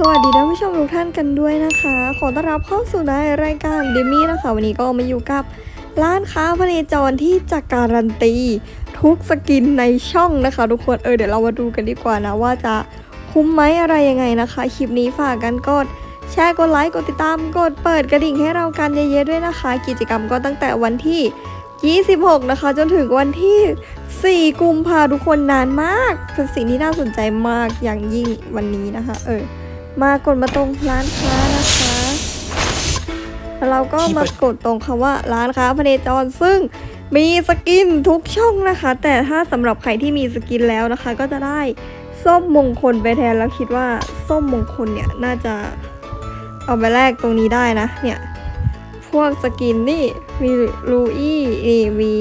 สวัสดีท่านผู้ชมทุกท่านกันด้วยนะคะ ขอต้อนรับเข้าสู่ในรายการเดมี่นะคะ วันนี้ก็มาอยู่กับร้านค้าพเนจรที่จะการันตี ทุกสกินในช่องนะคะ ทุกคนเออเดี๋ยวเรามาดูกันดีกว่านะ ว่าจะคุ้มไหมอะไรยังไงนะคะ คลิปนี้ฝากกันกดแชร์กดไลค์กดติดตามกดเปิดกระดิ่งให้เรากันเยอะๆด้วยนะคะ กิจกรรมก็ตั้งแต่วันที่ 26 นะคะ จนถึงวันที่ 4 กุมภาทุกคนนานมากเป็นสิ่งที่น่าสนใจมากอย่างยิ่งวันนี้นะคะ เออ มากดมาตรงร้านค้านะคะแล้วเราก็มากดตรงคำว่าร้านค้าพเนจรซึ่งมีสกินทุกช่องนะคะ แต่ถ้าสำหรับใครที่มีสกินแล้วนะคะ ก็จะได้ส้มมงคลไปแทนแล้วคิดว่าส้มมงคลเนี่ยน่าจะเอาไปแลกตรงนี้ได้นะเนี่ยพวกสกินนี่มีลูอี้นี่มี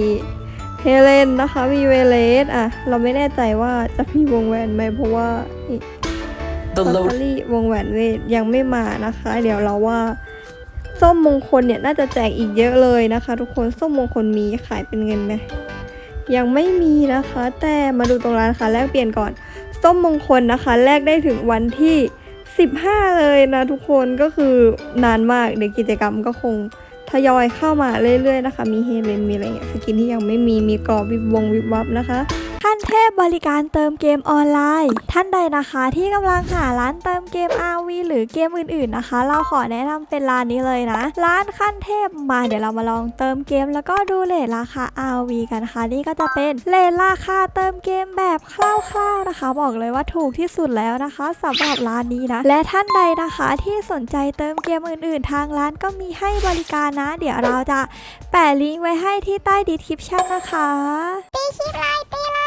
เฮเลนนะคะมีเวเลสอะเราไม่แน่ใจว่าจะมีวงแหวนไหมเพราะว่านี่ The ลอตเตอรี่วงแหวนเวทยังไม่มานะคะ เดี๋ยวเราว่า ส้มมงคลเนี่ยน่าจะแจกอีกเยอะเลยนะคะ ทุกคนส้มมงคลมีขายเป็นเงินไหมยังไม่มีนะคะ แต่มาดูตรงร้านค่ะแลกเปลี่ยนก่อน ส้มมงคลนะคะ แลกได้ถึงวันที่ 15 เลยนะทุกคนก็คือนานมากเดี๋ยวกิจกรรมก็คงทยอยเข้ามาเรื่อยๆนะคะ มีเฮเลนมีอะไรเงี้ยสกินที่ยังไม่มีมีกรอบวิบวงวิบวับนะคะ นเทพบริการเติมเกมออนไลน์ ท่านใดนะคะที่กำลังหาร้านเติมเกม RV หรือเกมอื่นๆนะคะ เราขอแนะนำเป็นร้านนี้เลยนะ ร้านขั้นเทพมาเดี๋ยวเรามาลองเติมเกม แล้วก็ดูเลทราคา RV กันนะคะนี่ก็จะเป็นเลทราคาเติมเกมแบบคร่าวๆนะคะ บอกเลยว่าถูกที่สุดแล้วนะคะสำหรับร้านนี้นะ และท่านใดนะคะที่สนใจเติมเกมอื่นๆ ทางร้านก็มีให้บริการนะ เดี๋ยวเราจะแปะลิงก์ไว้ให้ที่ใต้ดีคริปชั่นนะคะตีคลิปเลยตีเลย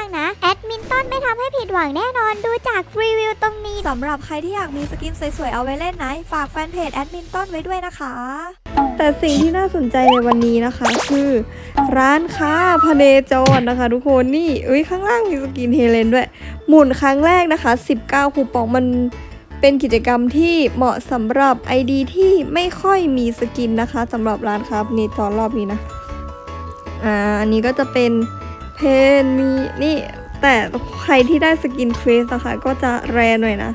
งนะแอดมินต้นไม่ทำให้ผิดหวังแน่นอนดูจากรีวิวตรงนี้ สำหรับใครที่อยากมีสกินสวยๆ เอาไว้เล่นนะ ฝากแฟนเพจแอดมินต้นไว้ด้วยนะคะ แต่สิ่งที่น่าสนใจในวันนี้นะคะ คือ ร้านค้าพเนจรนะคะ ทุกคนนี่เอ้ยข้างล่างมีสกินเฮเลนด้วย หมุนครั้งแรกนะคะ 19 คูปองมันเป็นกิจกรรมที่เหมาะสำหรับ ID ที่ไม่ค่อยมีสกินนะคะสำหรับร้านค้าพเนจรรอบนี้นะอ่าอันนี้ก็จะเป็นเพนมีนี่ แต่ใครที่ได้สกินเควสนะคะก็จะแรหน่อยนะ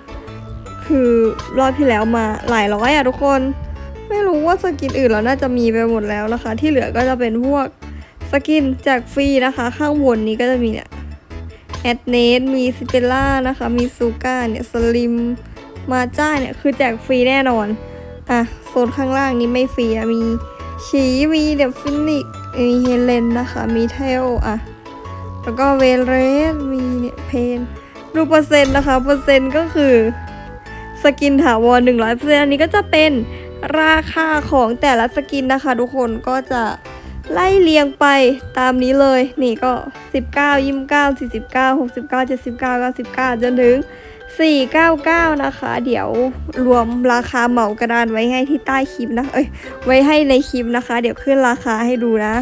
คือรอบที่แล้วมาหลายร้อยอะทุกคน ไม่รู้ว่าสกินอื่นเราน่าจะมีไปหมดแล้วนะคะ ที่เหลือก็จะเป็นพวกสกินแจกฟรีนะคะ ข้างบนนี้ก็จะมีเนี่ยแอดเนสมีซิเปล่านะคะ มีซูก้าเนี่ยสลิมมาจ้าเนี่ยคือแจกฟรีแน่นอน อะ โซนข้างล่างนี้ไม่ฟรีอะมีชีมีเดบฟินิกมีเฮเลนนะคะ มีเทลอะ แล้วก็เวลเรสมีเนี่ยเพนดูเปอร์เซ็นต์นะคะ เปอร์เซ็นต์ก็คือ สกินถาวร100%อันนี้ก็จะเป็นราคาของแต่ละสกินนะคะ ทุกคนก็จะไล่เรียงไปตามนี้เลย นี่ก็ 19 29 49 69 79 99 จนถึง 499 นะคะ เดี๋ยวรวมราคาเหมากระดานไว้ให้ที่ใต้คลิปนะ เอ้ย ไว้ให้ในคลิปนะคะ เดี๋ยวขึ้นราคาให้ดูนะ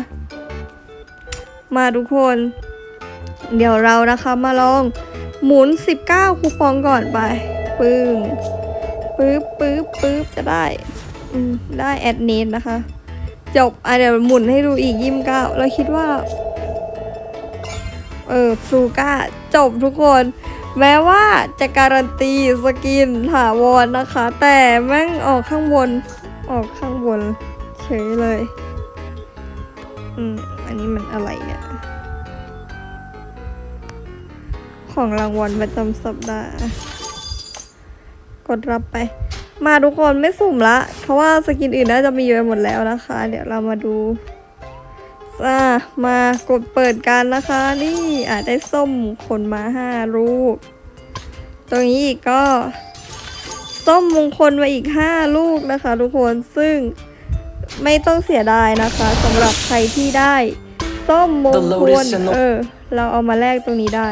มาทุกคน เดี๋ยวเรานะคะมาลองหมุน 19 คูปองก่อนไป ปึ้งปึ๊บปึ๊บปึ๊บจะได้ได้แอดเนนนะคะ จบอะเดี๋ยวหมุนให้ดูอีกยิมเก้าเราคิดว่า เออซูก้าจบทุกคน แม้ว่าจะการันตีสกินถาวรนะคะ แต่แม่งออกข้างบน ออกข้างบนเฉยเลย อืม อันนี้มันอะไรเนี่ย ของรางวัลประจำสัปดาห์ กดรับไป มาทุกคนไม่สุ่มละ เพราะว่าสกินอื่นน่าจะมีเยอะหมดแล้วนะคะ เดี๋ยวเรามาดูอ่ามากดเปิดกันนะคะ นี่อาจได้ส้มขนมาห้าลูก ตรงนี้อีกก็ส้มมงคลมาอีกห้าลูกนะคะ ทุกคนซึ่งไม่ต้องเสียดายนะคะสำหรับใครที่ได้ ส้มมงคลเออ เราเอามาแลกตรงนี้ได้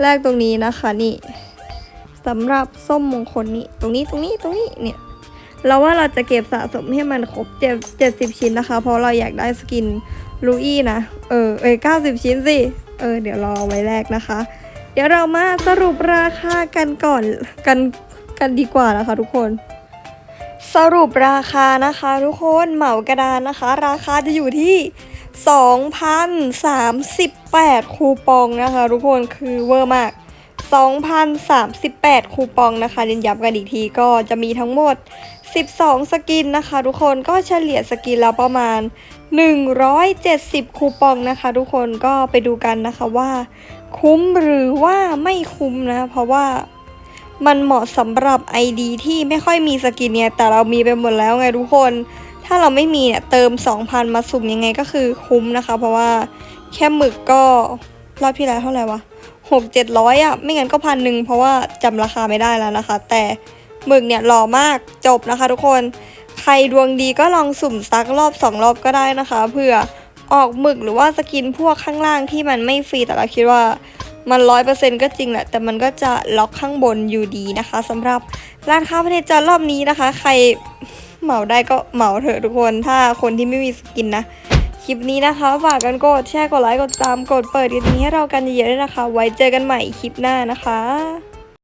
แลกตรงนี้นะคะนี่สำหรับส้มมงคลนี่ตรงนี้ตรงนี้ตรงนี้เนี่ยเราว่าเราจะเก็บสะสมให้มันครบเจ็ดเจ็ดสิบชิ้นนะคะ เพราะเราอยากได้สกินลูอี้นะ เออเอเก้าสิบชิ้นสิ เออ เดี๋ยวรอไว้แรกนะคะ เดี๋ยวเรามาสรุปราคากันก่อนกันกันดีกว่านะคะทุกคน สรุปราคานะคะ ทุกคนเหมากระดานนะคะ ราคาจะอยู่ที่ 2,038 คูปองนะคะ ทุกคนคือเวอร์มาก 2,038 คูปองนะคะเรียนย้ำกันอีกทีก็จะมีทั้งหมด 12 สกินนะคะ ทุกคนก็เฉลี่ยสกินแล้วประมาณ 170 คูปองนะคะ ทุกคนก็ไปดูกันนะคะว่า คุ้มหรือว่าไม่คุ้มนะ เพราะว่ามันเหมาะสำหรับ ID ที่ไม่ค่อยมีสกินเนี่ยแต่เรามีไปหมดแล้วไงทุกคน ถ้าเราไม่มีเนี่ยเติม 2,000 มาสุ่มยังไงก็คือคุ้มนะคะ เพราะว่าแค่หมึกก็รอบที่แล้วเท่าไหร่วะหกเจ็ดร้อยอะ ไม่งั้นก็พันหนึ่งเพราะว่าจำราคาไม่ได้แล้วนะคะ แต่หมึกเนี่ยหล่อมากจบนะคะ ทุกคน ใครดวงดีก็ลองสุ่มซักรอบสองรอบก็ได้นะคะเผื่อออกหมึกหรือว่าสกินพวกข้างล่างที่มันไม่ฟรีแต่เราคิดว่ามันร้อยเปอร์เซ็นต์ก็จริงแหละ แต่มันก็จะล็อกข้างบนอยู่ดีนะคะสำหรับร้านค้าพเนจรรอบนี้นะคะ ใคร เหมาได้ก็เหมาเถอะทุกคน ถ้าคนที่ไม่มีสกินนะ คลิปนี้นะคะ ฝากกันกดแชร์กดไลค์กดติดตามกดเปิดกันนี้ให้เรากันเยอะๆด้วยนะคะ ไว้เจอกันใหม่คลิปหน้านะคะ